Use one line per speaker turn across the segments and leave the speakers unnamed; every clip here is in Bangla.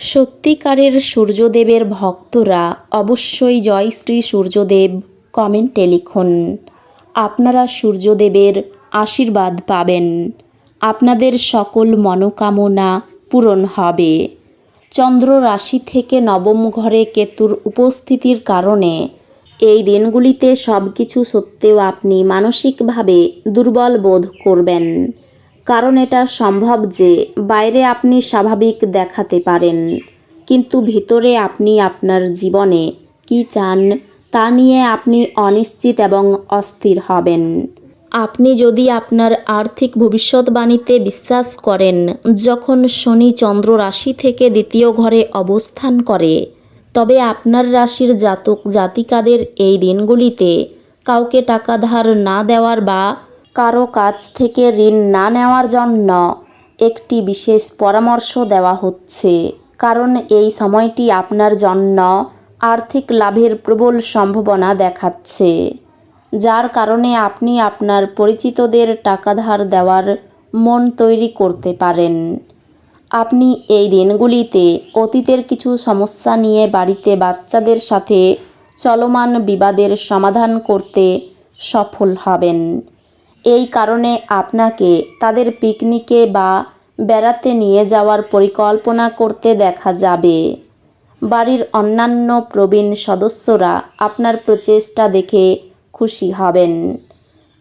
সত্যিকারের সূর্যদেবের ভক্তরা অবশ্যই জয় শ্রী সূর্যদেব কমেন্টে লিখুন। আপনারা সূর্যদেবের আশীর্বাদ পাবেন। আপনাদের সকল মনোকামনা পূরণ হবে। চন্দ্র রাশি থেকে নবম ঘরে কেতুর উপস্থিতির কারণে এই দিনগুলিতে সব কিছু সত্ত্বেও আপনি মানসিকভাবে দুর্বল বোধ করবেন। কারণ এটা সম্ভব যে বাইরে আপনি স্বাভাবিক দেখাতে পারেন। কিন্তু ভিতরে আপনি আপনার জীবনে কি চান তা নিয়ে আপনি অনিশ্চিত এবং অস্থির হবেন। আপনি যদি আপনার আর্থিক ভবিষ্যৎবাণীতে বিশ্বাস করেন, যখন শনি চন্দ্র রাশি থেকে দ্বিতীয় ঘরে অবস্থান করে, তবে আপনার রাশির জাতক জাতিকাদের এই দিনগুলিতে কাউকে টাকা ধার না দেওয়ার বা কারও কাছ থেকে ঋণ না নেওয়ার জন্য একটি বিশেষ পরামর্শ দেওয়া হচ্ছে। কারণ এই সময়টি আপনার জন্য আর্থিক লাভের প্রবল সম্ভাবনা দেখাচ্ছে। যার কারণে আপনি আপনার পরিচিতদের টাকা ধার দেওয়ার মন তৈরি করতে পারেন। আপনি এই দিনগুলিতে অতীতের কিছু সমস্যা নিয়ে বাড়িতে বাচ্চাদের সাথে চলমান বিবাদের সমাধান করতে সফল হবেন। এই কারণে আপনাকে তাদের পিকনিকে বা বেড়াতে নিয়ে যাওয়ার পরিকল্পনা করতে দেখা যাবে। বাড়ির অন্যান্য প্রবীণ সদস্যরা আপনার প্রচেষ্টা দেখে খুশি হবেন।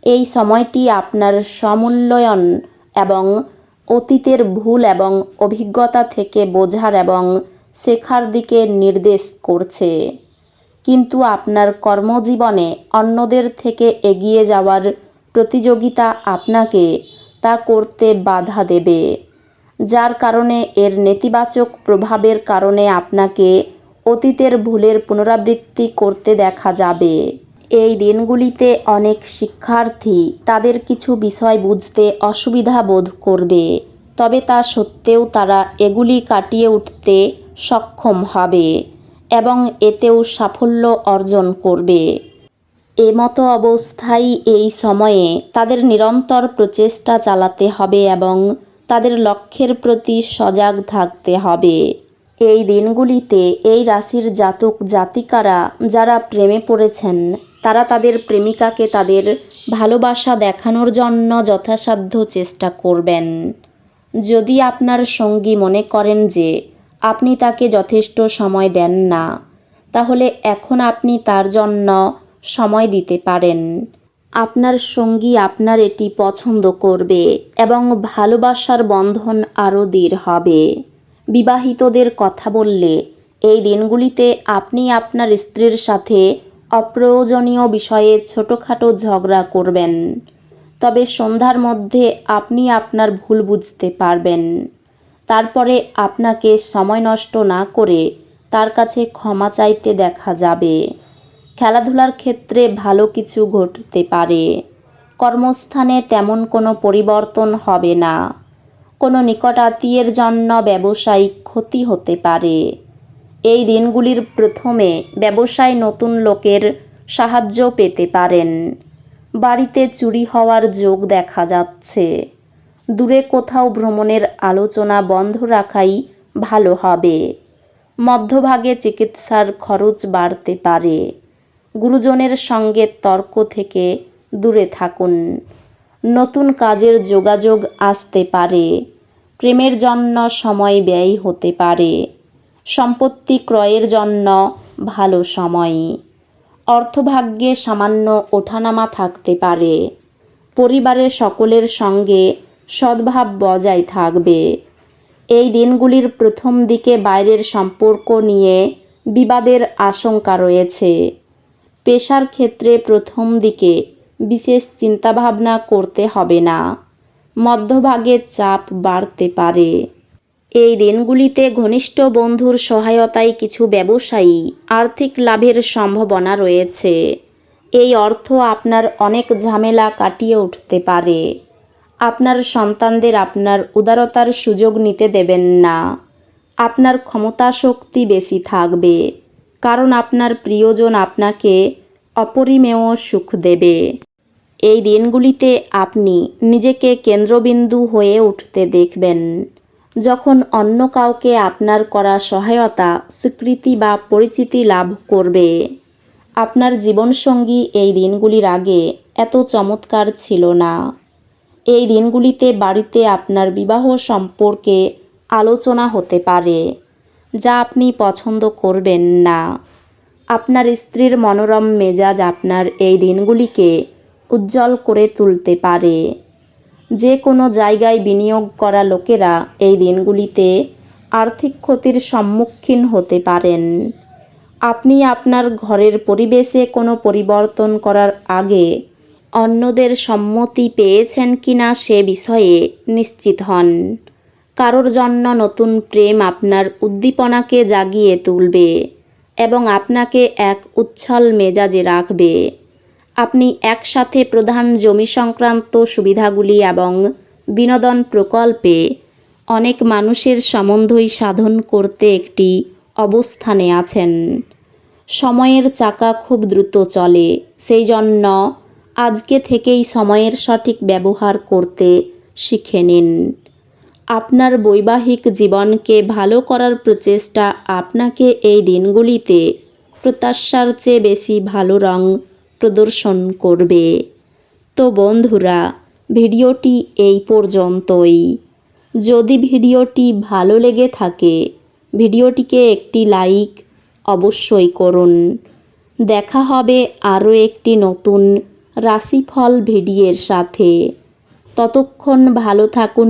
এই সময়টি আপনার সমূল্যায়ন এবং অতীতের ভুল এবং অভিজ্ঞতা থেকে বোঝার এবং শেখার দিকে নির্দেশ করছে। কিন্তু আপনার কর্মজীবনে অন্যদের থেকে এগিয়ে যাওয়ার প্রতিযোগিতা আপনাকে তা করতে বাধা দেবে, যার কারণে এর নেতিবাচক প্রভাবের কারণে আপনাকে অতীতের ভুলের পুনরাবৃত্তি করতে দেখা যাবে। এই দিনগুলিতে অনেক শিক্ষার্থী তাদের কিছু বিষয় বুঝতে অসুবিধা বোধ করবে, তবে তা সত্ত্বেও তারা এগুলি কাটিয়ে উঠতে সক্ষম হবে এবং এতেও সাফল্য অর্জন করবে। এমতো অবস্থায় এই সময়ে তাদের নিরন্তর প্রচেষ্টা চালাতে হবে এবং তাদের লক্ষ্যের প্রতি সজাগ থাকতে হবে। এই দিনগুলিতে এই রাশির জাতক জাতিকারা যারা প্রেমে পড়েছেন, তারা তাদের প্রেমিকাকে তাদের ভালোবাসা দেখানোর জন্য যথাসাধ্য চেষ্টা করবেন। যদি আপনার সঙ্গী মনে করেন যে আপনি তাকে যথেষ্ট সময় দেন না, তাহলে এখন আপনি তার জন্য সময় দিতে পারেন। আপনার সঙ্গী আপনার এটি পছন্দ করবে এবং ভালোবাসার বন্ধন আরও দৃঢ় হবে। বিবাহিতদের কথা বললে, এই দিনগুলিতে আপনি আপনার স্ত্রীর সাথে অপ্রয়োজনীয় বিষয়ে ছোটোখাটো ঝগড়া করবেন। তবে সন্ধ্যার মধ্যে আপনি আপনার ভুল বুঝতে পারবেন। তারপরে আপনাকে সময় নষ্ট না করে তার কাছে ক্ষমা চাইতে দেখা যাবে। খেলাধুলার ক্ষেত্রে ভালো কিছু ঘটতে পারে। কর্মস্থানে তেমন কোনো পরিবর্তন হবে না। কোনো নিকট আত্মীয়ের জন্য ব্যবসায়িক ক্ষতি হতে পারে। এই দিনগুলির প্রথমে ব্যবসায় নতুন লোকের সাহায্য পেতে পারেন। বাড়িতে চুরি হওয়ার যোগ দেখা যাচ্ছে। দূরে কোথাও ভ্রমণের আলোচনা বন্ধ রাখাই ভালো হবে। মধ্যভাগে চিকিৎসার খরচ বাড়তে পারে। গুরুজনের সঙ্গে তর্ক থেকে দূরে থাকুন। নতুন কাজের যোগাযোগ আসতে পারে। প্রেমের জন্য সময় ব্যয় হতে পারে। সম্পত্তি ক্রয়ের জন্য ভালো সময়। অর্থভাগ্যে সামান্য ওঠানামা থাকতে পারে। পরিবারের সকলের সঙ্গে সদ্ভাব বজায় থাকবে। এই দিনগুলির প্রথম দিকে বাইরের সম্পর্ক নিয়ে বিবাদের আশঙ্কা রয়েছে। পেশার ক্ষেত্রে প্রথম দিকে বিশেষ চিন্তাভাবনা করতে হবে না। মধ্যভাগে চাপ বাড়তে পারে। এই দিনগুলিতে ঘনিষ্ঠ বন্ধুর সহায়তায় কিছু ব্যবসায়ী আর্থিক লাভের সম্ভাবনা রয়েছে। এই অর্থ আপনার অনেক ঝামেলা কাটিয়ে উঠতে পারে। আপনার সন্তানদের আপনার উদারতার সুযোগ নিতে দেবেন না। আপনার ক্ষমতা শক্তি বেশি থাকবে। কারণ আপনার প্রিয়জন আপনাকে অপরিমেয় সুখ দেবে। এই দিনগুলিতে আপনি নিজেকে কেন্দ্রবিন্দু হয়ে উঠতে দেখবেন। যখন অন্য কাউকে আপনার করা সহায়তা, স্বীকৃতি বা পরিচিতি লাভ করবে, আপনার জীবনসঙ্গী এই দিনগুলির আগে এত চমৎকার ছিল না। এই দিনগুলিতে বাড়িতে আপনার বিবাহ সম্পর্কে আলোচনা হতে পারে। যা আপনি পছন্দ করবেন না। আপনার স্ত্রীর মনোরম মেজাজ আপনার এই দিনগুলিকে উজ্জ্বল করে তুলতে পারে। যে কোনো জায়গায় বিনিয়োগ করা লোকেরা এই দিনগুলিতে আর্থিক ক্ষতির সম্মুখীন হতে পারেন। আপনি আপনার ঘরের পরিবেশে কোনো পরিবর্তন করার আগে অন্যদের সম্মতি পেয়েছেন কিনা সে বিষয়ে নিশ্চিত হন। কারোর জন্য নতুন প্রেম আপনার উদ্দীপনাকে জাগিয়ে তুলবে এবং আপনাকে এক উচ্ছল মেজাজে রাখবে। আপনি একসাথে প্রধান জমি সংক্রান্ত সুবিধাগুলি এবং বিনোদন প্রকল্পে অনেক মানুষের সম্বন্ধই সাধন করতে একটি অবস্থানে আছেন। সময়ের চাকা খুব দ্রুত চলে, সেই জন্য আজকে থেকেই সময়ের সঠিক ব্যবহার করতে শিখে নিন। আপনার বৈবাহিক জীবনকে ভালো করার প্রচেষ্টা আপনাকে এই দিনগুলিতে প্রত্যাশার চেয়ে বেশি ভালো রং প্রদর্শন করবে। তো বন্ধুরা, ভিডিওটি এই পর্যন্তই। যদি ভিডিওটি ভালো লেগে থাকে, ভিডিওটিকে একটি লাইক অবশ্যই করুন। দেখা হবে আরও একটি নতুন রাশিফল ভিডিওর সাথে। ততক্ষণ ভালো থাকুন